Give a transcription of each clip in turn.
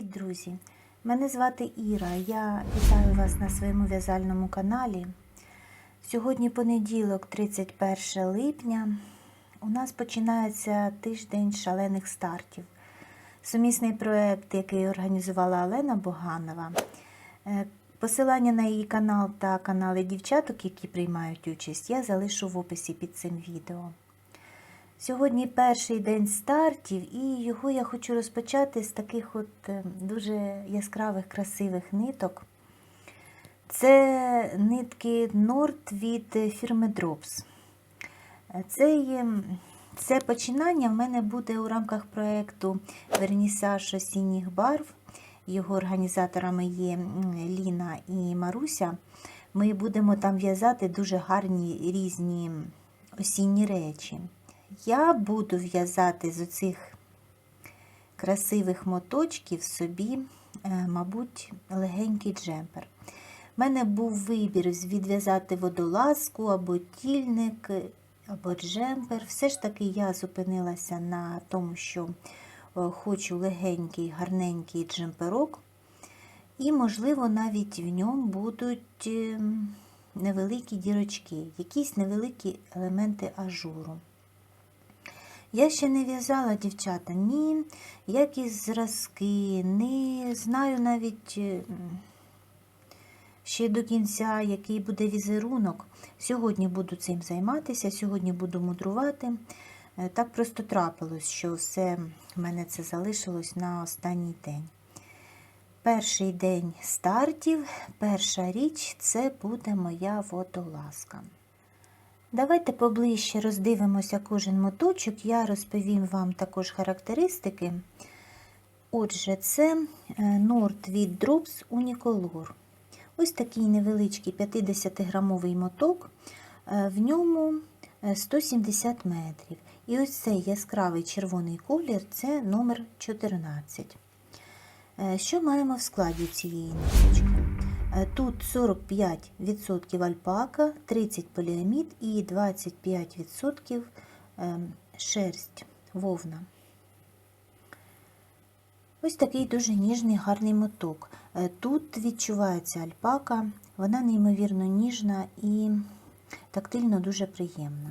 Привіт, друзі! Мене звати Іра. Я вітаю вас на своєму в'язальному каналі. Сьогодні понеділок, 31 липня. У нас починається тиждень шалених стартів. Сумісний проєкт, який організувала Олена Боганова. Е, Посилання на її канал та канали дівчаток, які приймають участь, я залишу в описі під цим відео. Сьогодні перший день стартів, і його я хочу розпочати з таких от е, дуже яскравих, красивих ниток. Це нитки Норд від фірми Drops. Е, ем, це починання в мене буде у рамках проєкту Вернісаж осінніх барв. Його організаторами є Ліна і Маруся. Ми будемо там в'язати дуже гарні різні осінні речі. Я буду в'язати з оцих красивих моточків собі, е, мабуть, легенький джемпер. У мене був вибір відв'язати водолазку або тільник, або джемпер. Все ж таки я зупинилася на тому, що е, хочу легенький, гарненький джемперок. І, можливо, навіть в ньому будуть е, невеликі дірочки, якісь невеликі елементи ажуру. Я ще не в'язала, дівчата, ні якісь зразки, не знаю навіть е, ще до кінця, який буде візерунок. Сьогодні буду цим займатися, сьогодні буду мудрувати. Е, Так просто трапилось, що все в мене це залишилось на останній день. Перший день стартів, перша річ це буде моя водолазка. Давайте поближче роздивимося кожен моточок, я розповім вам також характеристики. Отже, це е, Nord від Drops Unicolor. Ось такий невеличкий 50-грамовий моток, е, в ньому е, 170 метрів. І ось цей яскравий червоний колір це номер 14. Е, Що маємо в складі цієї ниточки? Тут 45% альпака, 30 поліамід і 25% ем, шерсть, вовна. Ось такий дуже ніжний гарний моток. Е, Тут відчувається альпака, вона неймовірно ніжна і тактильно дуже приємна.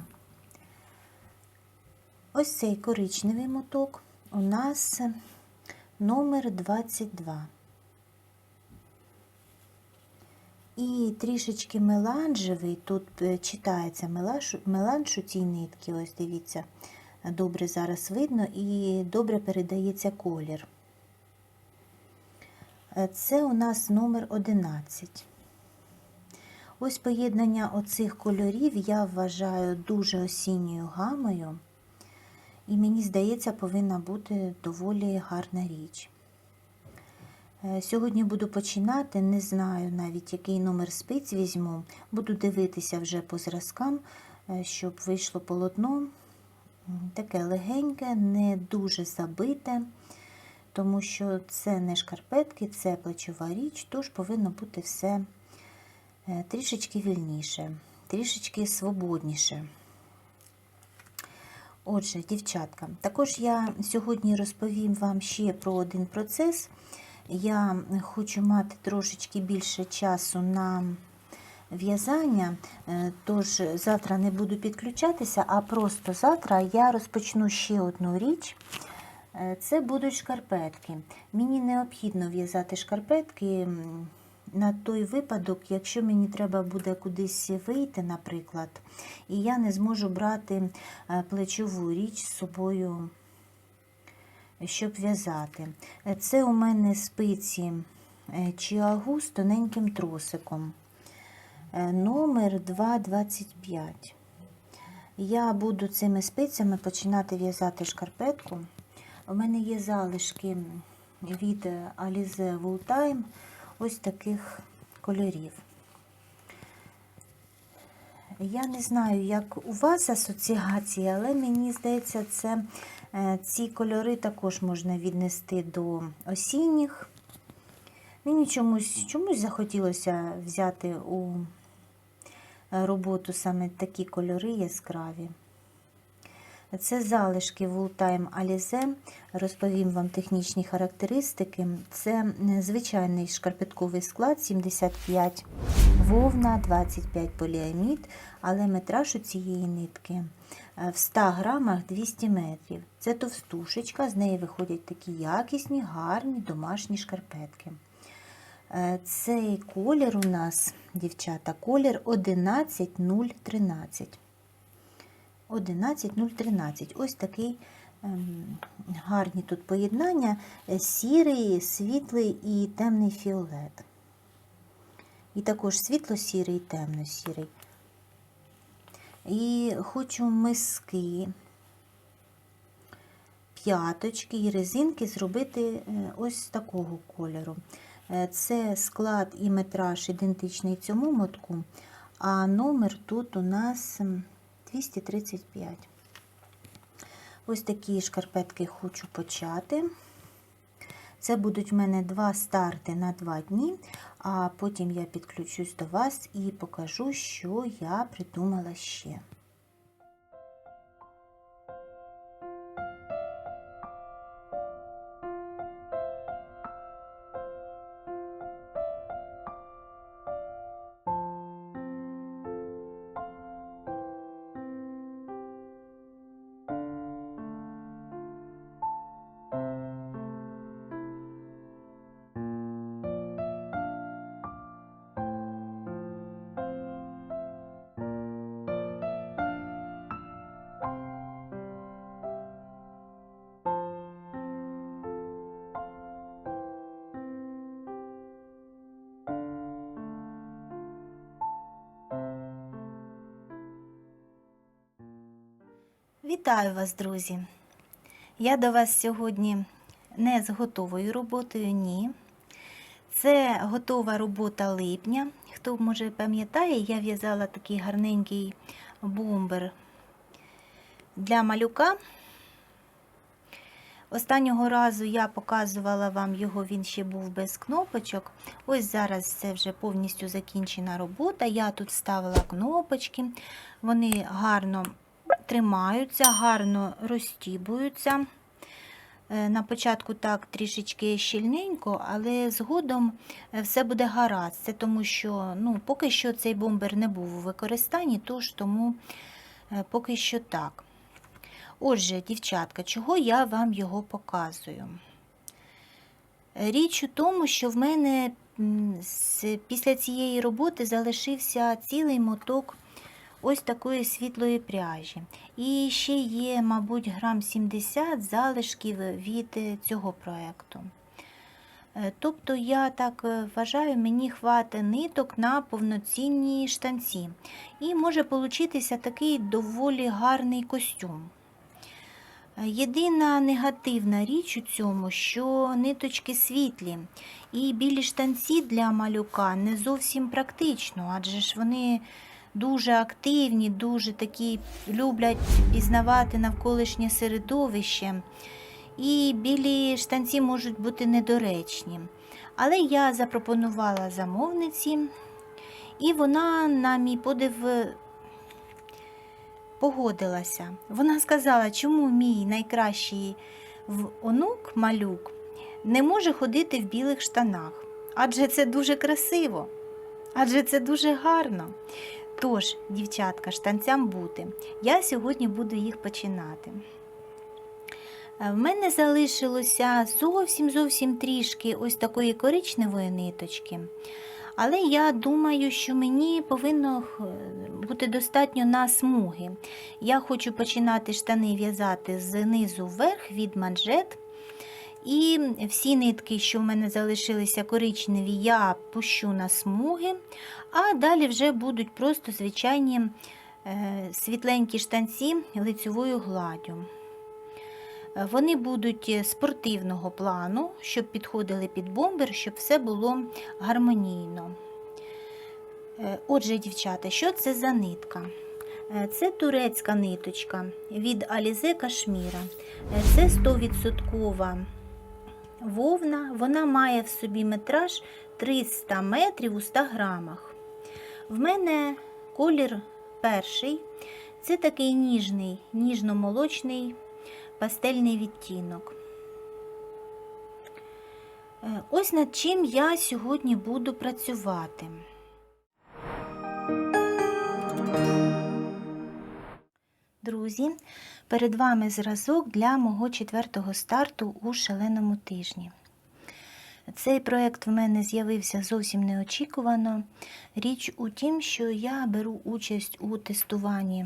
Ось цей коричневий моток у нас номер 22. І трішечки меланжевий, тут е, читається меланж, меланж у цій нитці, ось дивіться, добре зараз видно і добре передається колір. Е, Це у нас номер 11. Ось поєднання оцих кольорів я вважаю дуже осінньою гамою, і мені здається, повинна бути доволі гарна річ. Е, Сьогодні буду починати, не знаю навіть, який номер спиць візьму. Буду дивитися вже по зразкам, е, щоб вийшло полотно таке легеньке, не дуже забите, тому що це не шкарпетки, це плечова річ, тож повинно бути все е, трішечки вільніше, трішечки свободніше. Отже, дівчатка, також я сьогодні розповім вам ще про один процес. Я хочу мати трошечки більше часу на в'язання, е, тож завтра не буду підключатися, а просто завтра я розпочну ще одну річ. Е, Це будуть шкарпетки. Мені необхідно в'язати шкарпетки на той випадок, якщо мені треба буде кудись вийти, наприклад, і я не зможу брати е, плечову річ з собою щоб в'язати. Е, Це у мене спиці е, Чіагу з тоненьким тросиком. Е, Номер 225. Я буду цими спицями починати в'язати шкарпетку. У мене є залишки від Alize Wooltime ось таких кольорів. Я не знаю, як у вас асоціації, але мені здається, це ці кольори також можна віднести до осінніх. Мені чомусь, чомусь захотілося взяти у роботу саме такі кольори яскраві. Це залишки Wooltime Alize. Розповім вам технічні характеристики. Це е, звичайний шкарпетковий склад 75 вовна, 25 поліамід, але метраж у цієї нитки е, в 100 грамах 200 метрів. Це товстушечка, з неї виходять такі якісні, гарні домашні шкарпетки. Е, Цей колір у нас, дівчата, колір 11013. 11013. Ось такий ем, гарні тут поєднання: е, сірий, світлий і темний фіолет. І також світло-сірий і темно-сірий. І хочу миски, п'яточки і резинки зробити е, ось такого кольору. Е, Це склад і метраж ідентичний цьому мотку, а номер тут у нас м, 235. Ось такі шкарпетки хочу почати. Це будуть в мене два старти на два дні, а потім я підключусь до вас і покажу, що я придумала ще. Вітаю вас, друзі! Я до вас сьогодні не з готовою роботою, ні. Це готова робота липня. Хто може пам'ятає, я в'язала такий гарненький бомбер для малюка. Останнього разу я показувала вам його, він ще був без кнопочок. Ось зараз це вже повністю закінчена робота. Я тут ставила кнопочки, вони гарно тримаються, гарно розтібуються. Е, На початку так трішечки щільненько, але згодом е, все буде гаразд. Це тому що ну, поки що цей бомбер не був у використанні, тож тому е, поки що так. Отже, дівчатка, чого я вам його показую? Річ у тому, що в мене після цієї роботи залишився цілий моток ось такої світлої пряжі. І ще є, мабуть, грам 70 залишків від е, цього проєкту. Е, Тобто, я так е, вважаю, мені хватить ниток на повноцінні штанці. І може получитися такий доволі гарний костюм. Єдина негативна річ у цьому, що ниточки світлі, і білі штанці для малюка не зовсім практично, адже ж вони дуже активні, дуже такі люблять пізнавати навколишнє середовище. І білі штанці можуть бути недоречні. Але я запропонувала замовниці, і вона, на мій подив, погодилася. Вона сказала, чому мій найкращий онук малюк не може ходити в білих штанах. Адже це дуже красиво, адже це дуже гарно. Тож, дівчатка, штанцям бути. Я сьогодні буду їх починати. Е, В мене залишилося зовсім зовсім трішки ось такої коричневої ниточки. Але я думаю, що мені повинно бути достатньо на смуги. Я хочу починати штани в'язати знизу вверх від манжет. І всі нитки, що в мене залишилися коричневі, я пущу на смуги, а далі вже будуть просто звичайні е, світленькі штанці лицьовою гладдю. Вони будуть спортивного плану, щоб підходили під бомбер, щоб все було гармонійно. Е, Отже, дівчата, що це за нитка? Е, Це турецька ниточка від Alize Кашміра. Це 100% вовна, вона має в собі метраж 300 метрів у 100 грамах. В мене колір перший Це такий ніжний, ніжно-молочний пастельний відтінок. Е, Ось над чим я сьогодні буду працювати. Друзі, перед вами зразок для мого четвертого старту у шаленому тижні. Цей проєкт в мене з'явився зовсім неочікувано. Річ у тім, що я беру участь у тестуванні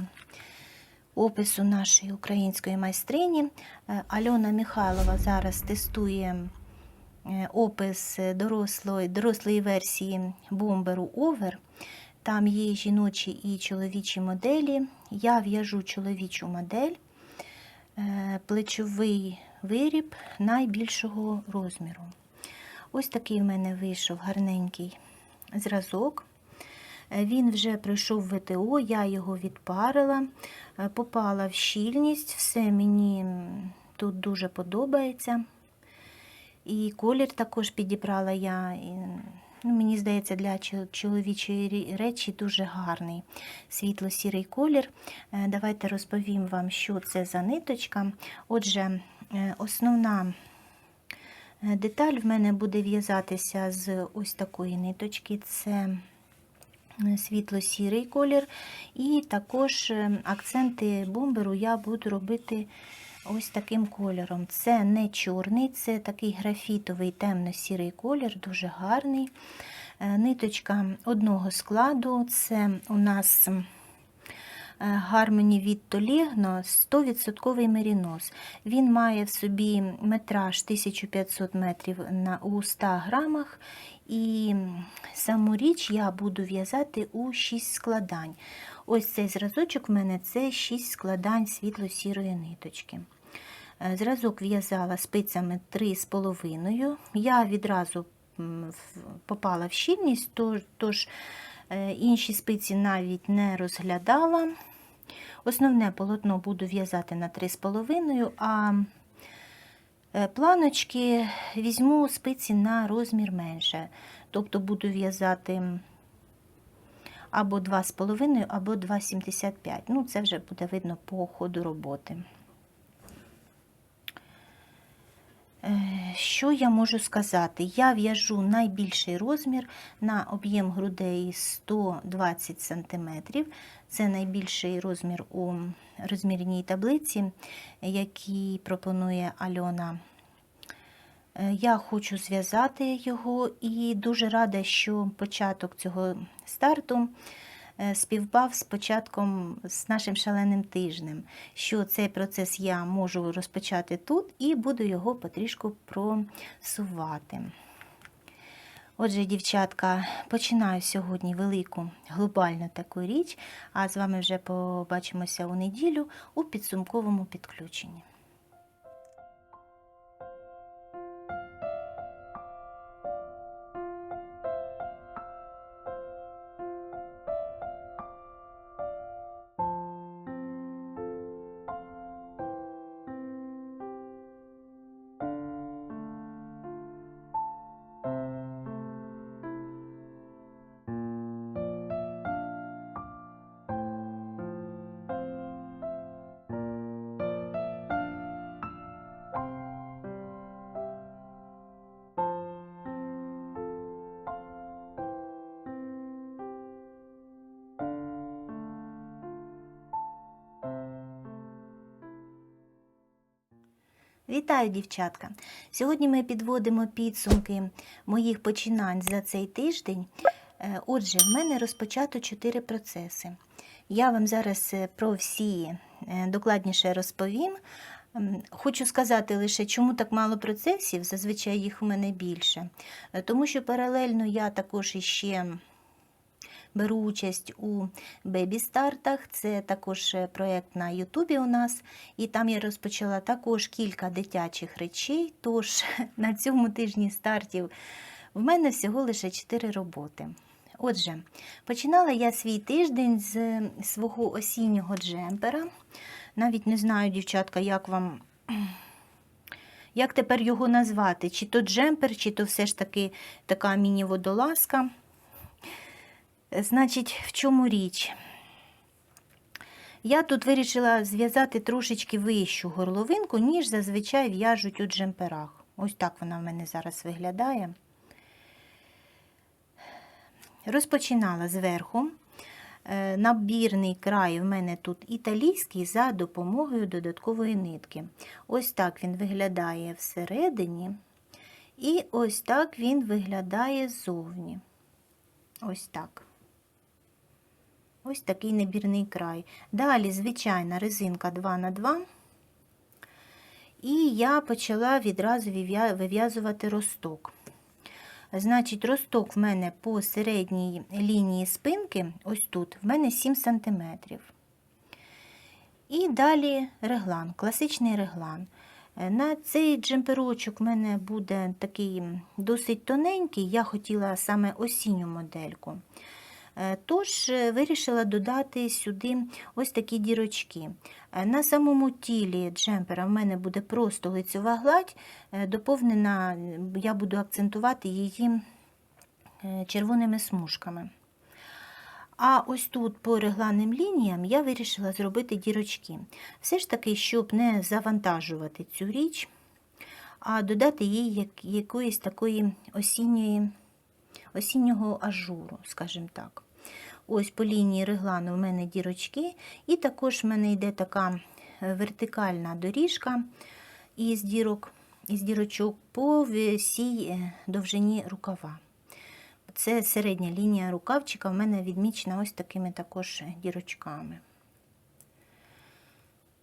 опису нашої української майстрині. Е, Альона Михайлова зараз тестує е, опис дорослої, дорослої версії бомберу Овер. Там є жіночі і чоловічі моделі. Я в'яжу чоловічу модель, плечовий виріб найбільшого розміру. Ось такий в мене вийшов гарненький зразок. Е, Він вже пройшов ВТО, я його відпарила, е, попала в щільність, все мені тут дуже подобається. І колір також підібрала я. Ну, мені здається, для чоловічої речі дуже гарний світло-сірий колір. Е, Давайте розповім вам, що це за ниточка. Отже, е, основна е, деталь в мене буде в'язатися з ось такої ниточки. Це світло-сірий колір. І також акценти бомберу я буду робити ось таким кольором. Це не чорний, це такий графітовий темно-сірий колір, дуже гарний. Е, Ниточка одного складу, це у нас е, Harmony від Толігно 100% мерінос. Він має в собі метраж 1500 метрів на, у 100 грамах. І саму річ я буду в'язати у 6 складань. Ось цей зразочок в мене це 6 складань світло-сірої ниточки. Е, Зразок в'язала спицями 3,5. Я відразу попала в щільність, тож, інші спиці навіть не розглядала. Основне полотно буду в'язати на 3,5, а е, планочки візьму спиці на розмір менше. Тобто буду в'язати або 2,5, або 2,75. Ну, це вже буде видно по ходу роботи. Що я можу сказати? Я в'яжу найбільший розмір на об'єм грудей 120 см. Це найбільший розмір у розмірній таблиці, який пропонує Альона. Е, Я хочу зв'язати його і дуже рада, що початок цього старту е, співпав з початком з нашим шаленим тижнем, що цей процес я можу розпочати тут і буду його потрішку просувати. Отже, дівчатка, починаю сьогодні велику глобальну таку річ, а з вами вже побачимося у неділю у підсумковому підключенні. Вітаю, дівчатка! Сьогодні ми підводимо підсумки моїх починань за цей тиждень. Е, Отже, в мене розпочато 4 процеси. Я вам зараз е, про всі е, докладніше розповім. Хочу сказати лише, чому так мало процесів, зазвичай їх у мене більше. Тому що паралельно я також іще беру участь у бебі-стартах. Це також е, проєкт на Ютубі у нас. І там я розпочала також кілька дитячих речей. Тож на цьому тижні стартів в мене всього лише 4 роботи. Отже, починала я свій тиждень з свого осіннього джемпера. Навіть не знаю, дівчатка, як вам. Як тепер його назвати? Чи то джемпер, чи то все ж таки така міні-водолазка. Значить, в чому річ? Я тут вирішила зв'язати трошечки вищу горловинку, ніж зазвичай в'яжуть у джемперах. Ось так вона в мене зараз виглядає. Розпочинала зверху. Е, Набірний край в мене тут італійський за допомогою додаткової нитки. Ось так він виглядає всередині, і ось так він виглядає ззовні. Ось так. Ось такий набірний край. Далі, звичайна резинка 2х2. І я почала відразу вив'язувати росток. Значить, росток в мене по середній лінії спинки, ось тут, в мене 7 см. І далі реглан, класичний реглан. Е, На цей джемперочок в мене буде такий досить тоненький, я хотіла саме осінню модельку. Е, Тож е, вирішила додати сюди ось такі дірочки. Е, На самому тілі джемпера в мене буде просто лицьова гладь, доповнена, я буду акцентувати її червоними смужками. А ось тут по регланним лініям я вирішила зробити дірочки. Все ж таки, щоб не завантажувати цю річ, а додати їй якоїсь такої осінньої, осіннього ажуру, скажімо так. Ось по лінії реглану в мене дірочки, і також в мене йде така е, вертикальна доріжка із дірок, із дірочок по всій е, довжині рукава. Це середня лінія рукавчика в мене відмічена ось такими також дірочками.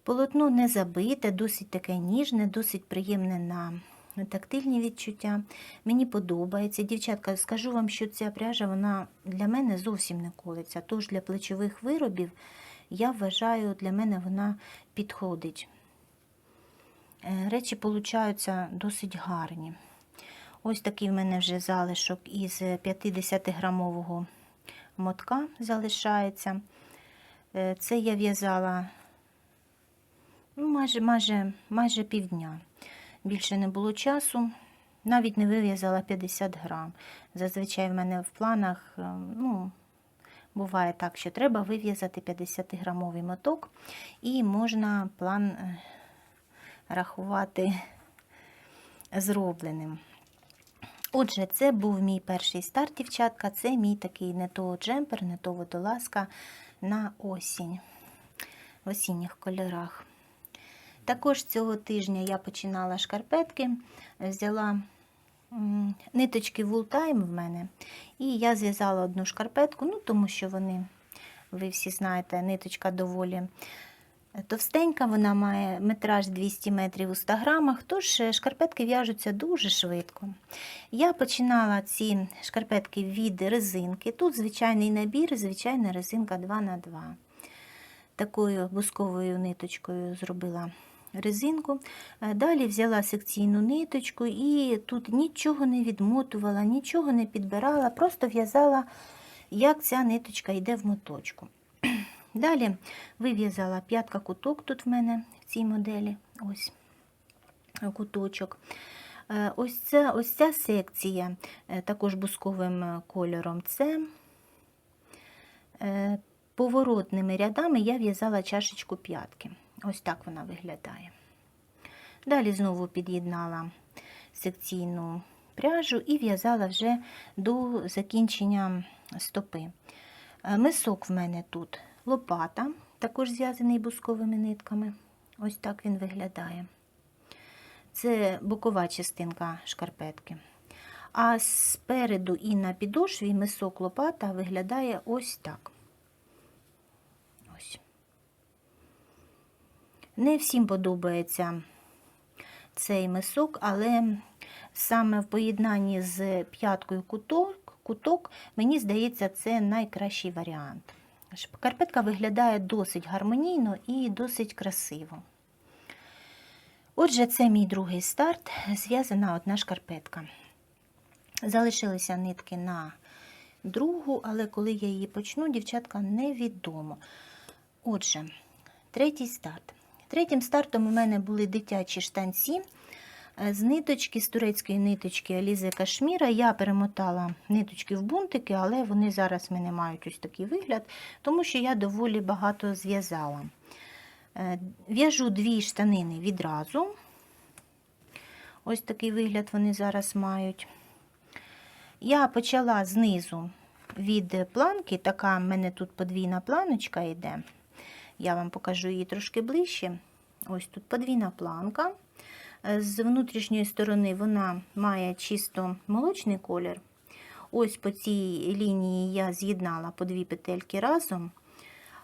Полотно не забите, досить таке ніжне, досить приємне на тактильні відчуття. Мені подобається. Дівчатка, скажу вам, що ця пряжа вона для мене зовсім не колиться. Тож для плечових виробів я вважаю, для мене вона підходить. Е, Речі получаються досить гарні. Ось такий в мене вже залишок із 50-грамового мотка залишається. Е, Це я в'язала ну, майже, майже, майже півдня. Більше не було часу. Навіть не вив'язала 50 грам. Зазвичай в мене в планах, е, ну, буває так, що треба вив'язати 50-грамовий моток, і можна план е, рахувати зробленим. Отже, це був мій перший старт, дівчатка. Це мій такий не то джемпер, не то водолазка на осінь, в осінніх кольорах. Також цього тижня я починала шкарпетки, взяла ниточки Wool-Time в мене, і я зв'язала одну шкарпетку, ну, тому що вони, ви всі знаєте, ниточка доволі товстенька, вона має метраж 200 метрів у 100 грамах, тож е, шкарпетки в'яжуться дуже швидко. Я починала ці шкарпетки від резинки. Тут звичайний набір, звичайна резинка 2х2. Такою бусковою ниточкою зробила резинку. Е, Далі взяла секційну ниточку і тут нічого не відмотувала, нічого не підбирала, просто в'язала, як ця ниточка йде в моточку. Далі вив'язала п'ятка куток тут в мене в цій моделі. Ось куточок. Е, Ось ця, ось ця секція, е, також бусковим е, кольором, це е, поворотними рядами я в'язала чашечку п'ятки. Ось так вона виглядає. Далі знову під'єднала секційну пряжу і в'язала вже до закінчення стопи. Е, Мисок в мене тут лопата, також зв'язаний бусковими нитками. Ось так він виглядає. Це бокова частинка шкарпетки. А спереду і на підошві мисок лопата виглядає ось так. Ось. Не всім подобається цей мисок, але саме в поєднанні з п'яткою куток, куток, мені здається, це найкращий варіант. Шкарпетка виглядає досить гармонійно і досить красиво. Отже, це мій другий старт, зв'язана одна шкарпетка. Залишилися нитки на другу, але коли я її почну, дівчатка, невідомо. Отже, третій старт. Третім стартом у мене були дитячі штанці. Е, З ниточки, з турецької ниточки Алізи Кашміра я перемотала ниточки в бунтики, але вони зараз в мене мають ось такий вигляд, тому що я доволі багато зв'язала. Е, В'яжу дві штанини відразу. Ось такий вигляд вони зараз мають. Я почала знизу від планки, така в мене тут подвійна планочка йде. Я вам покажу її трошки ближче. Ось тут подвійна планка. Е, З внутрішньої сторони вона має чисто молочний колір. Ось по цій лінії я з'єднала по дві петельки разом.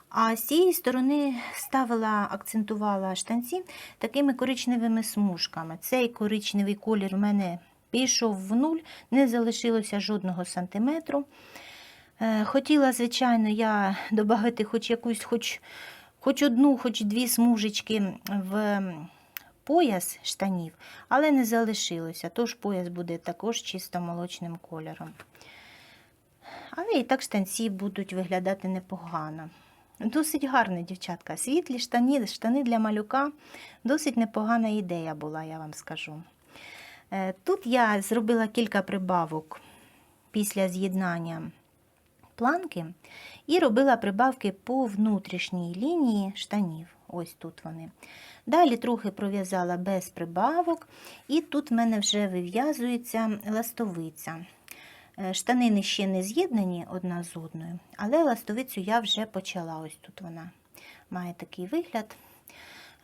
А з цієї сторони ставила, акцентувала штанці такими коричневими смужками. Цей коричневий колір в мене пішов в нуль, не залишилося жодного сантиметру. Е, Хотіла, звичайно, я додати хоч якусь, хоч, хоч одну, хоч дві смужечки в пояс штанів, але не залишилося, тож пояс буде також чисто молочним кольором. Але і так штанці будуть виглядати непогано. Досить гарні, дівчатка. Світлі штані, штани для малюка. Досить непогана ідея була, я вам скажу. Е, Тут я зробила кілька прибавок після з'єднання планки і робила прибавки по внутрішній лінії штанів. Ось тут вони. Далі трохи пров'язала без прибавок, і тут в мене вже вив'язується ластовиця. Е, Штанини ще не з'єднані одна з одною, але ластовицю я вже почала. Ось тут вона має такий вигляд.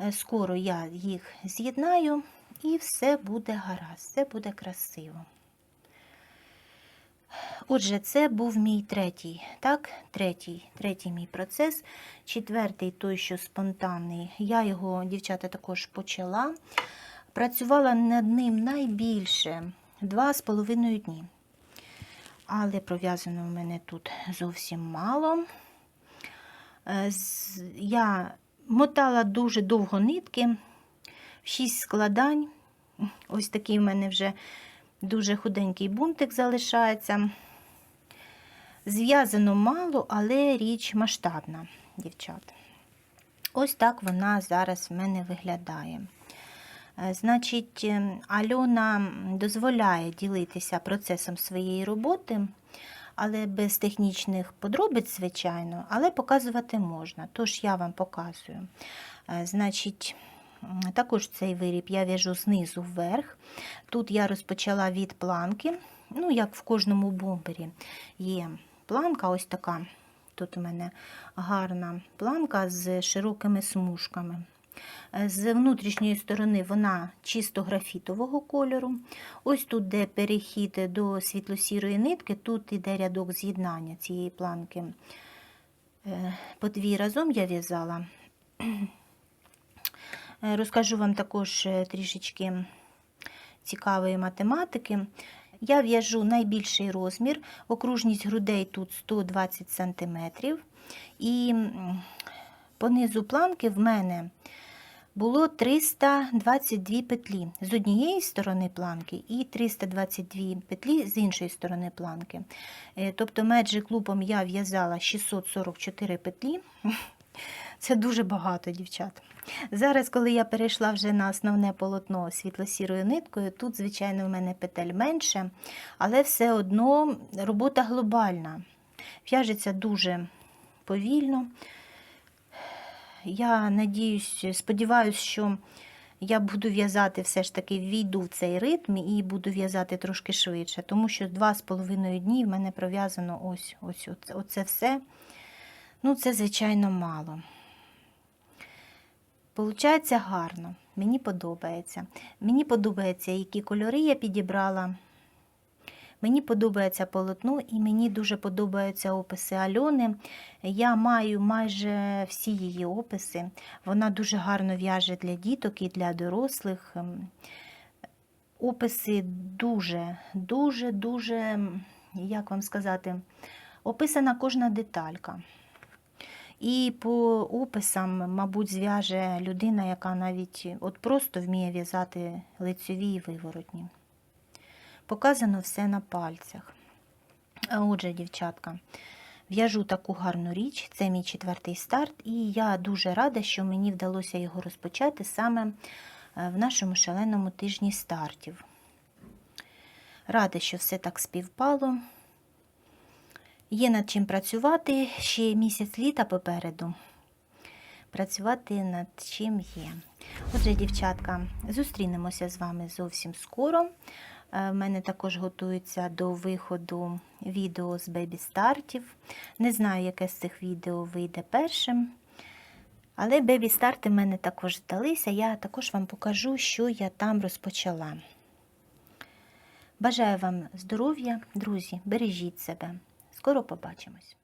Е, Скоро я їх з'єднаю і все буде гаразд, все буде красиво. Отже, це був мій третій, так, третій, третій мій процес. Четвертий, той, що спонтанний, я його, дівчата, також почала. Працювала над ним найбільше два з половиною дні. Але пров'язано в мене тут зовсім мало. Е, Я мотала дуже довго нитки, шість складань. Ось такий в мене вже дуже худенький бунтик залишається. Зв'язано мало, але річ масштабна, дівчат. Ось так вона зараз в мене виглядає. Е, Значить, е, Альона дозволяє ділитися процесом своєї роботи, але без технічних подробиць, звичайно, але показувати можна. Тож я вам показую. Е, Значить, також цей виріб я в'яжу знизу вверх. Тут я розпочала від планки, ну, як в кожному бомбері є планка, ось така. Тут у мене гарна планка з широкими смужками. З внутрішньої сторони вона чисто графітового кольору. Ось тут, де перехід до світло-сірої нитки, тут іде рядок з'єднання цієї планки. Е, По дві разом я в'язала. Е, Розкажу вам також е, трішечки цікавої математики. Я в'яжу найбільший розмір, окружність грудей тут 120 см. І по низу планки в мене було 322 петлі з однієї сторони планки і 322 петлі з іншої сторони планки. Е, Тобто Magic Loop'ом я в'язала 644 петлі. Це дуже багато, дівчат. Зараз, коли я перейшла вже на основне полотно світло-сірою ниткою, тут, звичайно, в мене петель менше, але все одно робота глобальна. В'яжеться дуже повільно. Я надіюсь, сподіваюся, що я буду в'язати все ж таки війду в цей ритм і буду в'язати трошки швидше, тому що два з половиною дні в мене пров'язано ось, ось оце все. Ну, це, звичайно, мало. Получається гарно, мені подобається. Мені подобається, які кольори я підібрала. Мені подобається полотно і мені дуже подобаються описи Альони. Я маю майже всі її описи. Вона дуже гарно в'яже для діток і для дорослих. Ем, Описи дуже, дуже, дуже, як вам сказати, описана кожна деталька. І по описам, мабуть, зв'яже людина, яка навіть от просто вміє в'язати лицьові і виворотні. Показано все на пальцях. Отже, дівчатка, в'яжу таку гарну річ, це мій четвертий старт, і я дуже рада, що мені вдалося його розпочати саме е, в нашому шаленому тижні стартів. Рада, що все так співпало. Є над чим працювати ще місяць літа попереду. Працювати над чим є. Отже, дівчатка, зустрінемося з вами зовсім скоро. Е, В мене також готується до виходу відео з бебі-стартів. Не знаю, яке з цих відео вийде першим. Але бебі-старти в мене також вдалися. Я також вам покажу, що я там розпочала. Бажаю вам здоров'я, друзі, бережіть себе. Скоро побачимось!